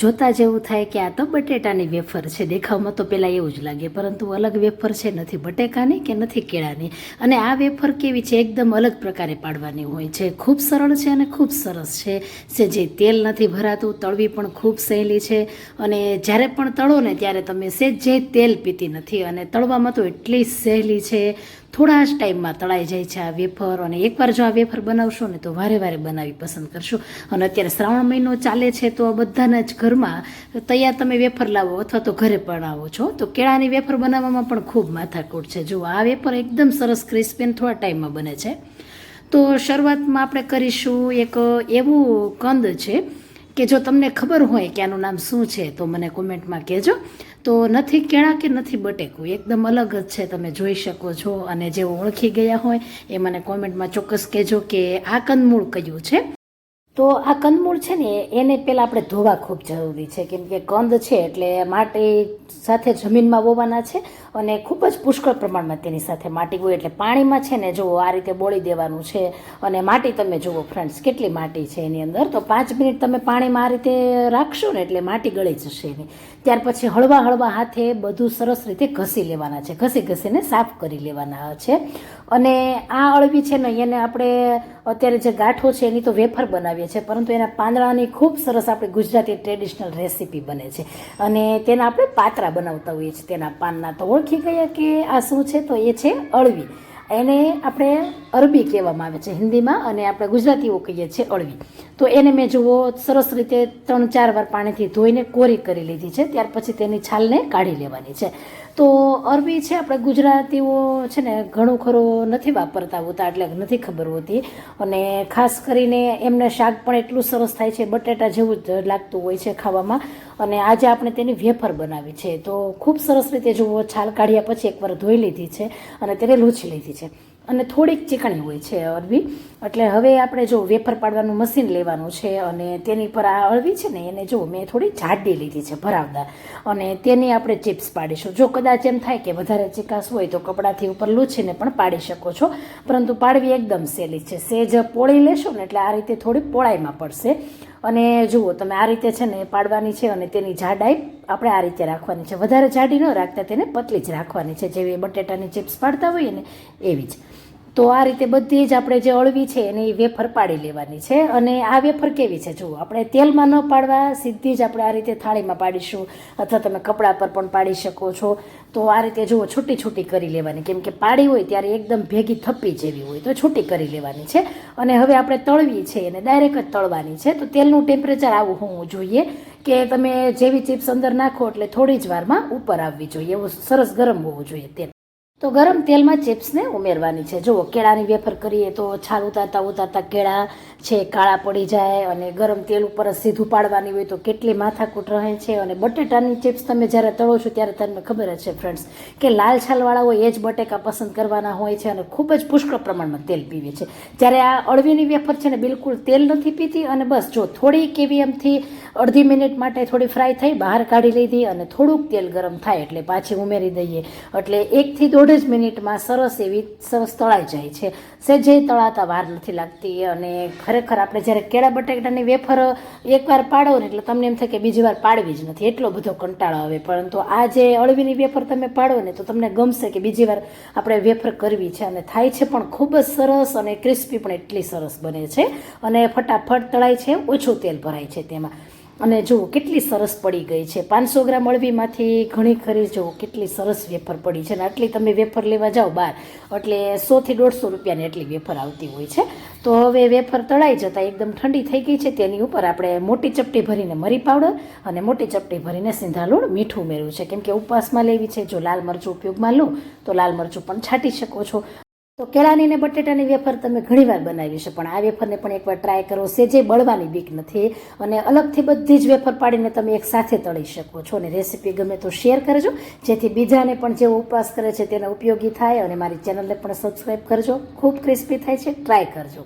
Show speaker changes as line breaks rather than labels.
જોતા જેવું થાય કે આ તો બટેટાની વેફર છે. દેખાવમાં તો પહેલાં એવું જ લાગે, પરંતુ અલગ વેફર છે, નથી બટેકાની કે નથી કેળાની. અને આ વેફર કેવી છે? એકદમ અલગ પ્રકારે પાડવાની હોય છે. ખૂબ સરળ છે અને ખૂબ સરસ છે. જે જે તેલ નથી ભરાતું, તળવી પણ ખૂબ સહેલી છે. અને જ્યારે પણ તળો ને ત્યારે તમે સેજ જે તેલ પીતી નથી. અને તળવામાં તો એટલી સહેલી છે. થોડા જ ટાઈમમાં તળાઈ જાય છે આ વેફર અને એકવાર જો આ વેફર બનાવશો ને તો વારે વારે બનાવી પસંદ કરશો. અને અત્યારે શ્રાવણ મહિનો ચાલે છે તો બધાના જ ઘરમાં તૈયાર તમે વેફર લાવો અથવા તો ઘરે બનાવો છો. તો કેળાની વેફર બનાવવામાં પણ ખૂબ માથાકૂટ છે. જો આ વેફર એકદમ સરસ ક્રિસ્પી અને થોડા ટાઈમમાં બને છે. તો શરૂઆતમાં આપણે કરીશું એક એવું કંદ છે કે જો તમને ખબર હોય કે આનું નામ શું છે, તો મને કોમેન્ટમાં કહેજો. તો નથી કેળા કે નથી બટેકું, એકદમ અલગ જ છે, તમે જોઈ શકો છો. અને જે ઓળખી ગયા હોય, એ મને કોમેન્ટમાં ચોક્કસ કહેજો કે આ કંદમૂળ કયું છે? તો આ કંદમૂળ છે ને, એને પહેલાં આપણે ધોવા ખૂબ જરૂરી છે. કેમ કે કંદ છે એટલે માટી સાથે જમીનમાં વોવાના છે અને ખૂબ જ પુષ્કળ પ્રમાણમાં તેની સાથે માટી હોય એટલે પાણીમાં છે ને, જુઓ આ રીતે બોળી દેવાનું છે. અને માટી તમે જુઓ ફ્રેન્ડ્સ, કેટલી માટી છે એની અંદર. તો પાંચ મિનિટ તમે પાણીમાં આ રીતે રાખશો ને એટલે માટી ગળી જશે એની. ત્યાર પછી હળવા હળવા હાથે બધું સરસ રીતે ઘસી લેવાના છે. ઘસી ઘસીને સાફ કરી લેવાના છે. અને આ અળવી છે ને, એને આપણે અત્યારે જે ગાંઠો છે એની તો વેફર બનાવીએ છીએ, પરંતુ એના પાંદડાની ખૂબ સરસ આપણે ગુજરાતી ટ્રેડિશનલ રેસીપી બને છે. અને તેના આપણે પાતરા બનાવતા હોઈએ છીએ, તેના પાનના. તો ઓળખી ગયા કે આ શું છે? તો એ છે અળવી. એને આપણે અરબી કહેવામાં આવે છે હિન્દીમાં અને આપણે ગુજરાતીઓ કહીએ છીએ અળવી. તો એને મેં જુઓ સરસ રીતે ત્રણ ચાર વાર પાણીથી ધોઈને કોરી કરી લીધી છે, ત્યાર પછી તેની છાલને કાઢી લેવાની છે. તો અરબી છે, આપણે ગુજરાતીઓ છે ને ઘણું ખરું નથી વાપરતા હોતા, એટલે નથી ખબર હોતી. અને ખાસ કરીને એમને શાક પણ એટલું સરસ થાય છે, બટેટા જેવું જ લાગતું હોય છે ખાવામાં. અને આજે આપણે તેની વેફર બનાવી છે. તો ખૂબ સરસ રીતે જુઓ, છાલ કાઢ્યા પછી એકવાર ધોઈ લીધી છે અને તેને લૂછી લીધી છે. અને થોડીક ચીકણી હોય છે અળવી એટલે હવે આપણે જો વેફર પાડવાનું મશીન લેવાનું છે અને તેની પર આ અળવી છે ને, એને જો મેં થોડી જાડી લીધી છે ભરાવદાર. અને તેની આપણે ચિપ્સ પાડીશું. જો કદાચ એમ થાય કે વધારે ચીકાશ હોય તો કપડાથી ઉપર લૂછીને પણ પાડી શકો છો. પરંતુ પાડવી એકદમ સહેલી છે. સેજ પોળી લેશો ને એટલે આ રીતે થોડી પોળાઈમાં પડશે. અને જુઓ, તમે આ રીતે છે ને પાડવાની છે અને તેની જાડાઈ આપણે આ રીતે રાખવાની છે. વધારે જાડી ન રાખતા તેને પતલી જ રાખવાની છે. જેવી બટેટાની ચિપ્સ પાડતા હોઈએ ને, એવી જ. તો આ રીતે બધી જ આપણે જે અળવી છે એની વેફર પાડી લેવાની છે. અને આ વેફર કેવી છે? જુઓ, આપણે તેલમાં ન પાડવા સીધી જ આપણે આ રીતે થાળીમાં પાડીશું અથવા તમે કપડા પર પણ પાડી શકો છો. તો આ રીતે જુઓ, છૂટી છૂટી કરી લેવાની. કેમ કે પાડી હોય ત્યારે એકદમ ભેગી થપ્પી જેવી હોય તો છૂટી કરી લેવાની છે. અને હવે આપણે તળવી છે એને ડાયરેક્ટ જ તળવાની છે. તો તેલનું ટેમ્પરેચર આવું હોવું જોઈએ કે તમે જેવી ચિપ્સ અંદર નાખો એટલે થોડી જ વારમાં ઉપર આવવી જોઈએ. એવું સરસ ગરમ હોવું જોઈએ તેલ. તો ગરમ તેલમાં ચિપ્સને ઉમેરવાની છે. જુઓ, કેળાની વેફર કરીએ તો છાલ ઉતારતા ઉતારતા કેળા છે, કાળા પડી જાય અને ગરમ તેલ ઉપર સીધું પાડવાની હોય તો કેટલી માથાકૂટ રહે છે અને બટેટાની ચિપ્સ તમે જ્યારે તળો છો ત્યારે તમને ખબર જ છે ફ્રેન્ડ્સ કે લાલ છાલવાળા હોય એ જ બટેકા પસંદ કરવાના હોય છે અને ખૂબ જ પુષ્કળ પ્રમાણમાં તેલ પીવે છે. જ્યારે આ અળવીની વેફર છે ને બિલકુલ તેલ નથી પીતી અને બસ જો થોડીક એવી એમથી અડધી મિનિટ માટે થોડી ફ્રાય થઈ બહાર કાઢી લીધી અને થોડુંક તેલ ગરમ થાય એટલે પાછી ઉમેરી દઈએ. એટલે એકથી દોઢ જ મિનિટમાં સરસ એવી સરસ તળાઈ જાય છે. સેજે તળાતા વાર નથી લાગતી અને ખરેખર આપણે જ્યારે કેળા બટાટાની વેફર એકવાર પાડો ને એટલે તમને એમ થાય કે બીજી વાર પાડવી જ નથી. એટલો બધો કંટાળો આવે. પરંતુ આ જે અળવીની વેફર તમે પાડો ને તો તમને ગમશે કે બીજી વાર આપણે વેફર કરવી છે અને થાય છે પણ ખૂબ જ સરસ અને ક્રિસ્પી પણ એટલી સરસ બને છે. અને ફટાફટ તળાય છે. ઓછું તેલ ભરાય છે તેમાં. અને જુઓ કેટલી સરસ પડી ગઈ છે. પાંચસો ગ્રામ અળવીમાંથી ઘણી ખરી જુઓ કેટલી સરસ વેફર પડી છે અને આટલી તમે વેફર લેવા જાઓ બહાર, એટલે સોથી દોઢસો રૂપિયાની એટલી વેફર આવતી હોય છે. તો હવે વેફર તળાઈ જતાં એકદમ ઠંડી થઈ ગઈ છે. તેની ઉપર આપણે મોટી ચપટી ભરીને મરી પાવડર અને મોટી ચપટી ભરીને સિંધાલુણ મીઠું ઉમેર્યું છે. કેમ કે ઉપવાસમાં લેવી છે. જો લાલ મરચું ઉપયોગમાં લો, તો લાલ મરચું પણ છાંટી શકો છો. તો કેળાની ને બટેટાની વેફર તમે ઘણીવાર બનાવી છે, પણ આ વેફરને પણ એકવાર ટ્રાય કરો. સેજે બળવાની બીક નથી અને અલગથી બધી જ વેફર પાડીને તમે એક સાથે તળી શકો છો. અને રેસીપી ગમે તો શેર કરજો, જેથી બીજાને પણ જે ઉપવાસ કરે છે તેને ઉપયોગી થાય. અને મારી ચેનલને પણ સબસ્ક્રાઈબ કરજો. ખૂબ ક્રિસ્પી થાય છે. ટ્રાય કરજો.